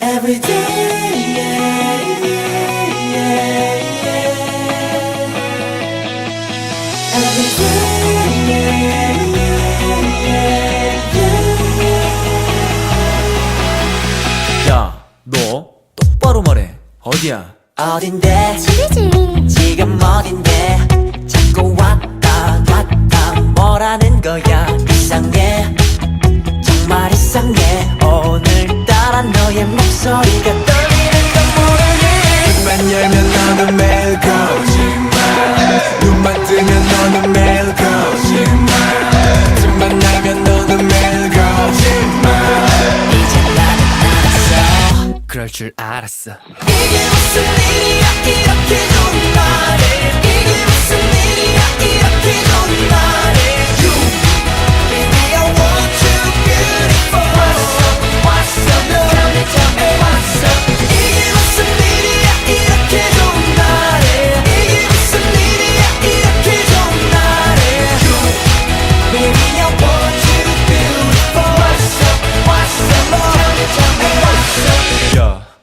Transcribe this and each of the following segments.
Every day, yeah, yeah, yeah, yeah. Every day, yeah, yeah, yeah, yeah. 야, 너 똑바로 말해. 어디야? 어딘데? 집이지 지금 어딘데? 자꾸 왔다 갔다 뭐라는 거야? 너의 목소리가 떨리는 건 모르니. 눈만 열면 너는 매일 거짓말 눈만 뜨면 너는 매일 거짓말 틈만 나면 너는 매일 거짓말 이제 나는 알았어. 그럴 줄 알았어. 이게 무슨 일이야? 이렇게 좋은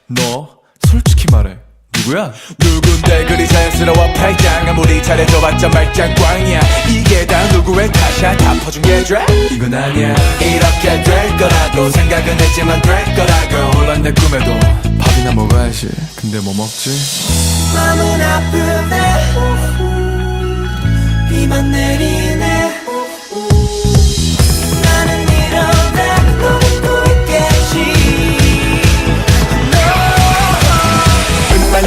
너 솔직히 말해. 누구야? 누군데 그리 자연스러워? 팔짱 아무리 잘해줘봤자 말짱꽝이야. 이게 다 누구의 탓이야? 다 퍼준 게 죄? 이건 아니야. 이렇게 될 거라고 생각은 했지만 될 거라고. 물론 내 꿈에도 밥이나 먹어야지. 근데 뭐 먹지?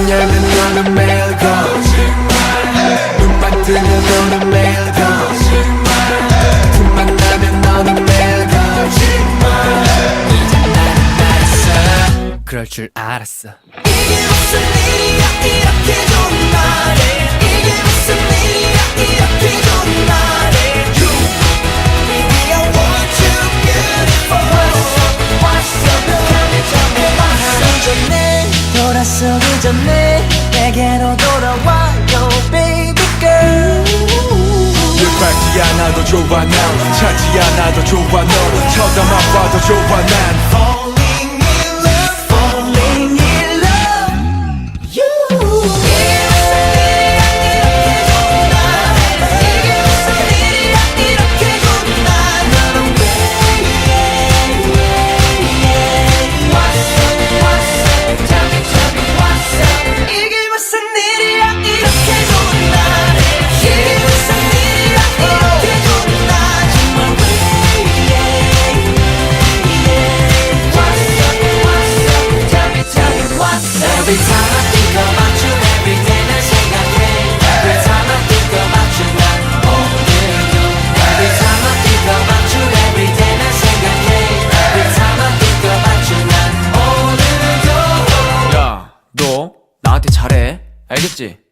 열면 너는 매일 거짓말 눈만 뜨면 너는 매일 거짓말 틈만 나면 너는 매일 거짓말 그럴 줄 알았어. 이게 무슨 일이야 이렇게 좋은 날에 이 전에 내게로 돌아와요 baby girl. 밟지 않아도 좋아 난. 찾지 않아도 좋아 너. 쳐다만 봐도 좋아 난 나한테 잘해. 알겠지?